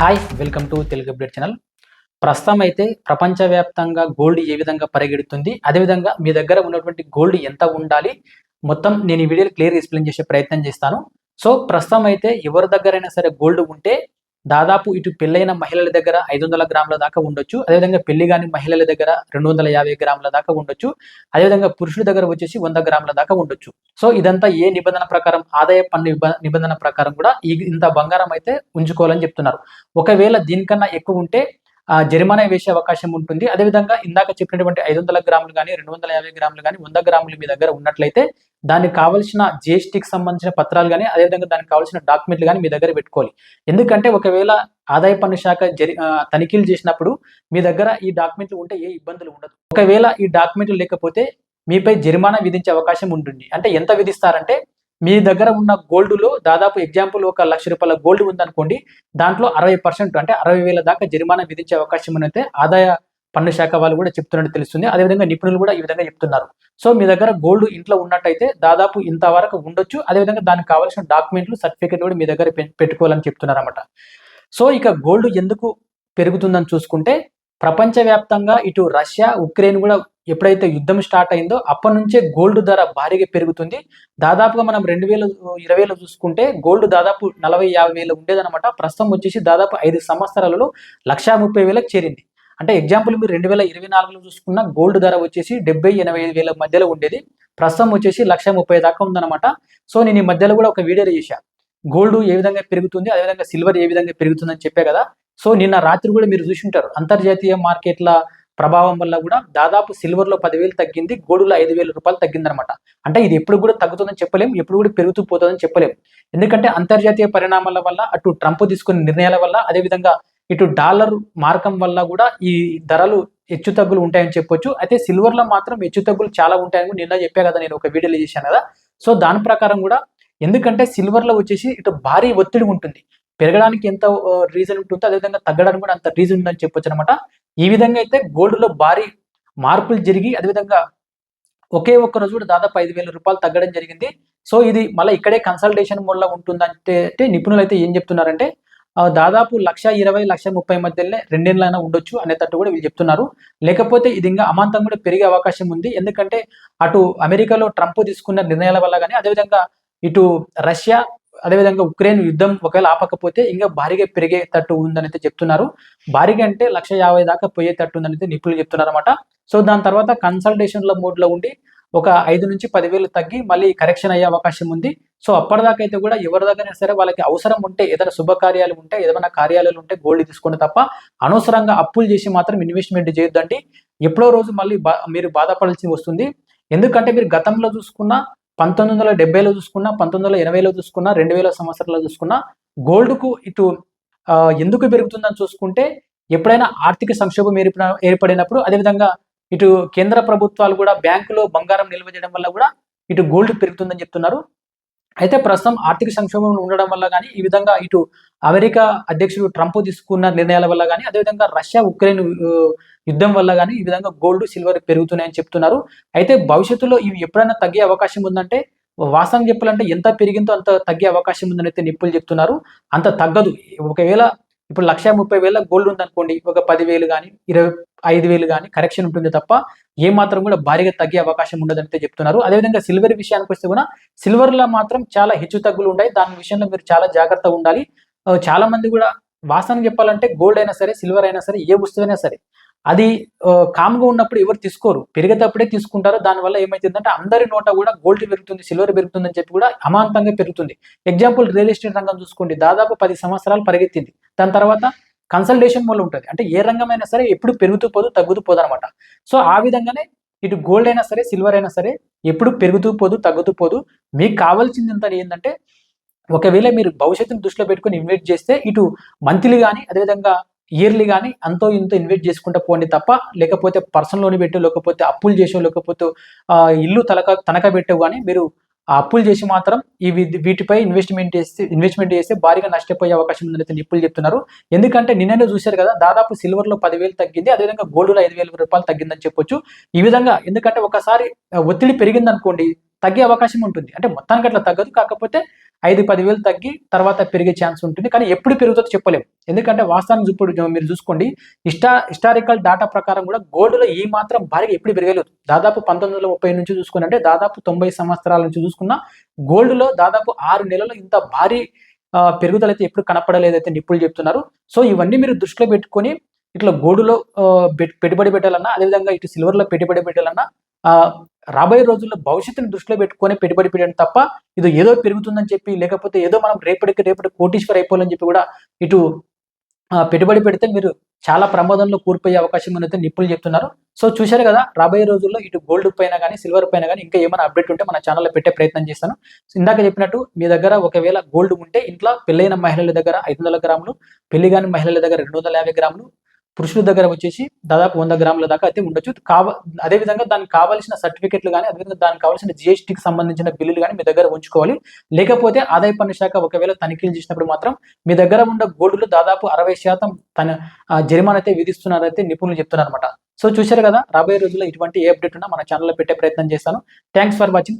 Hi welcome to Telugu update channel. ప్రస్తుతం అయితే ప్రపంచవ్యాప్తంగా గోల్డ్ ఏ విధంగా పరిగెడుతుంది అదేవిధంగా మీ దగ్గర ఉన్నటువంటి గోల్డ్ ఎంత ఉండాలి మొత్తం నేను ఈ వీడియోలో క్లియర్ ఎక్స్ప్లెయిన్ చేసే ప్రయత్నం చేస్తాను. సో ప్రస్తుతం అయితే ఎవరి దగ్గరైనా సరే గోల్డ్ ఉంటే దాదాపు ఇటు పెళ్ళైన మహిళల దగ్గర ఐదు వందల గ్రాముల దాకా ఉండొచ్చు. అదేవిధంగా పెళ్ళి కాని మహిళల దగ్గర రెండు వందల యాభై గ్రాముల దాకా ఉండొచ్చు. అదేవిధంగా పురుషుల దగ్గర వచ్చేసి వంద గ్రాముల దాకా ఉండొచ్చు. సో ఇదంతా ఏ నిబంధన ప్రకారం ఆదాయ పన్ను నిబంధన ప్రకారం కూడా ఇంత బంగారం అయితే ఉంచుకోవాలని చెప్తున్నారు. ఒకవేళ దీనికన్నా ఎక్కువ ఉంటే జరిమానా వేసే అవకాశం ఉంటుంది. అదేవిధంగా ఇందాక చెప్పినటువంటి ఐదు వందల గ్రాములు కానీ రెండు వందల యాభై గ్రాములు కానీ వంద గ్రాములు మీ దగ్గర ఉన్నట్లయితే దానికి కావాల్సిన జిఎస్టీకి సంబంధించిన పత్రాలు కానీ అదేవిధంగా దానికి కావాల్సిన డాక్యుమెంట్లు కానీ మీ దగ్గర పెట్టుకోవాలి. ఎందుకంటే ఒకవేళ ఆదాయ పన్ను శాఖ జరి తనిఖీలు చేసినప్పుడు మీ దగ్గర ఈ డాక్యుమెంట్లు ఉంటే ఏ ఇబ్బందులు ఉండదు. ఒకవేళ ఈ డాక్యుమెంట్లు లేకపోతే మీపై జరిమానా విధించే అవకాశం ఉంటుంది. అంటే ఎంత విధిస్తారంటే మీ దగ్గర ఉన్న గోల్డ్లో దాదాపు ఎగ్జాంపుల్ ఒక లక్ష రూపాయల గోల్డ్ ఉందనుకోండి దాంట్లో అరవై పర్సెంట్ అంటే అరవై వేల దాకా జరిమానా విధించే అవకాశం అయితే ఆదాయ పన్ను శాఖ వాళ్ళు కూడా చెప్తున్నట్టు తెలుస్తుంది. అదేవిధంగా నిపుణులు కూడా ఈ విధంగా చెప్తున్నారు. సో మీ దగ్గర గోల్డ్ ఇంట్లో ఉన్నట్టయితే దాదాపు ఇంతవరకు ఉండొచ్చు. అదేవిధంగా దానికి కావాల్సిన డాక్యుమెంట్లు సర్టిఫికేట్ కూడా మీ దగ్గర పెట్టుకోవాలని చెప్తున్నారు అనమాట సో ఇక గోల్డ్ ఎందుకు పెరుగుతుందని చూసుకుంటే ప్రపంచవ్యాప్తంగా ఇటు రష్యా ఉక్రెయిన్ కూడా ఎప్పుడైతే యుద్ధం స్టార్ట్ అయిందో అప్పటి నుంచే గోల్డ్ ధర భారీగా పెరుగుతుంది. దాదాపుగా మనం రెండు వేల ఇరవైలో చూసుకుంటే గోల్డ్ దాదాపు నలభై యాభై వేలు ఉండేదన్నమాట. ప్రస్తుతం వచ్చేసి దాదాపు ఐదు సంవత్సరాలలో లక్షా ముప్పై వేలకు చేరింది. అంటే ఎగ్జాంపుల్ మీరు రెండు వేల ఇరవై నాలుగులో చూసుకున్న గోల్డ్ ధర వచ్చేసి డెబ్బై ఎనభై ఐదు వేల మధ్యలో ఉండేది. ప్రస్తుతం వచ్చేసి లక్ష ముప్పై దాకా ఉందన్నమాట. సో నేను ఈ మధ్యలో కూడా ఒక వీడియో చేశా గోల్డ్ ఏ విధంగా పెరుగుతుంది అదేవిధంగా సిల్వర్ ఏ విధంగా పెరుగుతుందని చెప్పే కదా. సో నిన్న రాత్రి కూడా మీరు చూసి ఉంటారు అంతర్జాతీయ మార్కెట్ల ప్రభావం వల్ల కూడా దాదాపు సిల్వర్లో పదివేలు తగ్గింది గోల్డ్లో ఐదు వేల రూపాయలు తగ్గిందనమాట అంటే ఇది ఎప్పుడు కూడా తగ్గుతుందని చెప్పలేం ఎప్పుడు కూడా పెరుగుతూ పోతుందని చెప్పలేం. ఎందుకంటే అంతర్జాతీయ పరిణామాల వల్ల అటు ట్రంప్ తీసుకున్న నిర్ణయాల వల్ల అదేవిధంగా ఇటు డాలర్ మార్కం వల్ల కూడా ఈ ధరలు హెచ్చు తగ్గులు ఉంటాయని చెప్పొచ్చు. అయితే సిల్వర్లో మాత్రం హెచ్చు తగ్గులు చాలా ఉంటాయని కూడా నిన్న చెప్పా కదా నేను ఒక వీడియోలో చేశాను కదా. సో దాని ప్రకారం కూడా ఎందుకంటే సిల్వర్లో వచ్చేసి ఇటు భారీ ఒత్తిడి ఉంటుంది. పెరగడానికి ఎంత రీజన్ ఉంటుందో అదేవిధంగా తగ్గడానికి కూడా అంత రీజన్ ఉందని చెప్పొచ్చు అనమాట ఈ విధంగా అయితే గోల్డ్లో భారీ మార్పులు జరిగి అదేవిధంగా ఒకే ఒక్క రోజు కూడా దాదాపు ఐదు వేల రూపాయలు తగ్గడం జరిగింది. సో ఇది మళ్ళీ ఇక్కడే కన్సల్టేషన్ వల్ల ఉంటుందంటే అంటే నిపుణులు అయితే ఏం చెప్తున్నారంటే దాదాపు లక్ష ఇరవై లక్ష ముప్పై మధ్యలోనే రెండేళ్ళైనా ఉండొచ్చు అనేటట్టు కూడా వీళ్ళు చెప్తున్నారు. లేకపోతే ఇది ఇంకా అమాంతం కూడా పెరిగే అవకాశం ఉంది. ఎందుకంటే అటు అమెరికాలో ట్రంప్ తీసుకున్న నిర్ణయాల వల్ల కానీ అదేవిధంగా ఇటు రష్యా అదేవిధంగా ఉక్రెయిన్ యుద్ధం ఒకవేళ ఆపకపోతే ఇంకా భారీగా పెరిగేటట్టు ఉందని అయితే చెప్తున్నారు. భారీగా అంటే లక్ష యాభై దాకా పోయేటట్టు ఉందని అయితే నిపుణులు చెప్తున్నారు అనమాట సో దాని తర్వాత కన్సల్టేషన్ల మోడ్లో ఉండి ఒక ఐదు నుంచి పదివేలు తగ్గి మళ్ళీ కరెక్షన్ అయ్యే అవకాశం ఉంది. సో అప్పటిదాకా అయితే కూడా ఎవరి దగ్గరైనా సరే వాళ్ళకి అవసరం ఉంటే ఏదైనా శుభకార్యాలు ఉంటే ఏదైనా కార్యాలయాలు ఉంటే గోల్డ్ తీసుకోండి తప్ప అనవసరంగా అప్పులు చేసి మాత్రం ఇన్వెస్ట్మెంట్ చేయొద్దండి. ఎప్పుడో రోజు మళ్ళీ బా మీరు బాధపడాల్సి వస్తుంది. ఎందుకంటే మీరు గతంలో చూసుకున్న పంతొమ్మిది వందల డెబ్బైలో చూసుకున్నా పంతొమ్మిది వందల ఎనభైలో చూసుకున్నా రెండు వేల సంవత్సరాల్లో చూసుకున్నా గోల్డ్కు ఇటు ఎందుకు పెరుగుతుందని చూసుకుంటే ఎప్పుడైనా ఆర్థిక సంక్షోభం ఏర్పడిన ఏర్పడినప్పుడు అదేవిధంగా ఇటు కేంద్ర ప్రభుత్వాలు కూడా బ్యాంకులో బంగారం నిల్వ చేయడం వల్ల కూడా ఇటు గోల్డ్ పెరుగుతుందని చెప్తున్నారు. అయితే ప్రస్తుతం ఆర్థిక సంక్షోభం ఉండడం వల్ల కానీ ఈ విధంగా ఇటు అమెరికా అధ్యక్షుడు ట్రంప్ తీసుకున్న నిర్ణయాల వల్ల కానీ అదేవిధంగా రష్యా ఉక్రెయిన్ యుద్ధం వల్ల కానీ ఈ విధంగా గోల్డ్ సిల్వర్ పెరుగుతున్నాయని చెప్తున్నారు. అయితే భవిష్యత్తులో ఇవి ఎప్పుడైనా తగ్గే అవకాశం ఉందంటే వాస్తవం చెప్పాలంటే ఎంత పెరిగిందో అంత తగ్గే అవకాశం ఉందని అయితే నిప్పులు చెప్తున్నారు. అంత తగ్గదు. ఒకవేళ ఇప్పుడు లక్ష ముప్పై వేల గోల్డ్ ఉందనుకోండి ఒక పదివేలు కానీ ఇరవై ఐదు వేలు కానీ కరెక్షన్ ఉంటుంది తప్ప ఏ మాత్రం కూడా భారీగా తగ్గే అవకాశం ఉండదని అయితే చెప్తున్నారు. అదేవిధంగా సిల్వర్ విషయానికి వస్తే కూడా సిల్వర్లో మాత్రం చాలా హెచ్చు తగ్గులు ఉన్నాయి దాని విషయంలో మీరు చాలా జాగ్రత్తగా ఉండాలి. చాలా మంది కూడా వాస్తవం చెప్పాలంటే గోల్డ్ అయినా సరే సిల్వర్ అయినా సరే ఏ వస్తువైనా సరే అది కామ్గా ఉన్నప్పుడు ఎవరు తీసుకోరు. పెరిగేటప్పుడే తీసుకుంటారు. దానివల్ల ఏమైతుందంటే అందరి నోట కూడా గోల్డ్ పెరుగుతుంది సిల్వర్ పెరుగుతుంది అని చెప్పి కూడా అమాంతంగా పెరుగుతుంది. ఎగ్జాంపుల్ రియల్ ఎస్టేట్ రంగం చూసుకోండి. దాదాపు పది సంవత్సరాలు పరిగెత్తింది. దాని తర్వాత కన్సల్టేషన్ మూల ఉంటుంది అంటే ఏ రంగమైనా సరే ఎప్పుడు పెరుగుతూ పోదు తగ్గుతూ పోదు అనమాట సో ఆ విధంగానే ఇటు గోల్డ్ అయినా సరే సిల్వర్ అయినా సరే ఎప్పుడు పెరుగుతూ పోదు తగ్గుతూ పోదు. మీకు కావాల్సింది ఎంత ఏంటంటే ఒకవేళ మీరు భవిష్యత్తును దృష్టిలో పెట్టుకొని ఇన్వెస్ట్ చేస్తే ఇటు మంత్లీ కానీ అదేవిధంగా ఇయర్లీ కానీ అంతో ఇంతో ఇన్వెస్ట్ చేసుకుంటూ పోండి తప్ప లేకపోతే పర్సనల్ లోన్ పెట్టు లేకపోతే అప్పులు చేసో లేకపోతే ఇల్లు తలక తనఖా పెట్టవు కానీ మీరు ఆ అప్పులు చేసి మాత్రం ఈ వీటిపై ఇన్వెస్ట్మెంట్ చేస్తే ఇన్వెస్ట్మెంట్ చేస్తే భారీగా నష్టపోయే అవకాశం ఉందని అయితే నిప్పులు చెప్తున్నారు. ఎందుకంటే నిన్ననే చూశారు కదా దాదాపు సిల్వర్లో పదివేలు తగ్గింది అదేవిధంగా గోల్డ్లో ఐదు వేల రూపాయలు తగ్గిందని చెప్పొచ్చు. ఈ విధంగా ఎందుకంటే ఒకసారి ఒత్తిడి పెరిగింది అనుకోండి తగ్గే అవకాశం ఉంటుంది. అంటే మొత్తానికి అట్లా తగ్గదు కాకపోతే ఐదు పదివేలు తగ్గి తర్వాత పెరిగే ఛాన్స్ ఉంటుంది. కానీ ఎప్పుడు పెరుగుతుందో చెప్పలేము ఎందుకంటే వాస్తవానికి ఇప్పుడు మీరు చూసుకోండి హిస్టా హిస్టారికల్ డేటా ప్రకారం కూడా గోల్డ్లో ఈ మాత్రం భారీగా ఎప్పుడు పెరగలేదు. దాదాపు పంతొమ్మిది వందల ముప్పై నుంచి చూసుకున్నట్టే దాదాపు తొంభై సంవత్సరాల నుంచి చూసుకున్న గోల్డ్లో దాదాపు ఆరు నెలలు ఇంత భారీ పెరుగుదల అయితే ఎప్పుడు కనపడలేదైతే నిపుణులు చెప్తున్నారు. సో ఇవన్నీ మీరు దృష్టిలో పెట్టుకొని ఇట్లా గోల్డ్లో పెట్టుబడి పెట్టాలన్నా అదేవిధంగా ఇటు సిల్వర్లో పెట్టుబడి పెట్టాలన్నా రాబోయే రోజుల్లో భవిష్యత్తుని దృష్టిలో పెట్టుకొని పెట్టుబడి పెట్టడం తప్ప ఇది ఏదో పెరుగుతుందని చెప్పి లేకపోతే ఏదో మనం రేపటికి రేపటి కోటీశ్వర్ అయిపోవాలని చెప్పి కూడా ఇటు పెట్టుబడి పెడితే మీరు చాలా ప్రమాదంలో కూరిపోయే అవకాశం ఉందైతే నిపుణులు చెప్తున్నారు. సో చూశారు కదా రాబోయే రోజుల్లో ఇటు గోల్డ్ పైన కానీ సిల్వర్ పైన కానీ ఇంకా ఏమైనా అప్డేట్ ఉంటే మన ఛానల్లో పెట్టే ప్రయత్నం చేస్తాను. సో ఇందాక చెప్పినట్టు మీ దగ్గర ఒకవేళ గోల్డ్ ఉంటే ఇంట్లో పెళ్ళైన మహిళల దగ్గర ఐదు వందల గ్రాములు పెళ్ళి కాని మహిళల దగ్గర రెండు వందల యాభై గ్రాములు పురుషుల దగ్గర వచ్చేసి దాదాపు వంద గ్రాముల దాకా అయితే ఉండొచ్చు. కావ అదేవిధంగా దానికి కావాల్సిన సర్టిఫికెట్లు కానీ అదేవిధంగా దానికి కావాల్సిన జిఎస్టీకి సంబంధించిన బిల్లులు కానీ మీ దగ్గర ఉంచుకోవాలి. లేకపోతే ఆదాయ పన్ను శాఖ ఒకవేళ తనిఖీలు చేసినప్పుడు మాత్రం మీ దగ్గర ఉన్న గోల్డ్లు దాదాపు అరవై శాతం తన జరిమానా అయితే విధిస్తున్నారైతే నిపుణులు చెప్తున్నారు అనమాట సో చూశారు కదా రాబోయే రోజుల్లో ఇటువంటి ఏ అప్డేట్ ఉన్నా మన ఛానల్లో పెట్టే ప్రయత్నం చేస్తాను. Thanks for watching.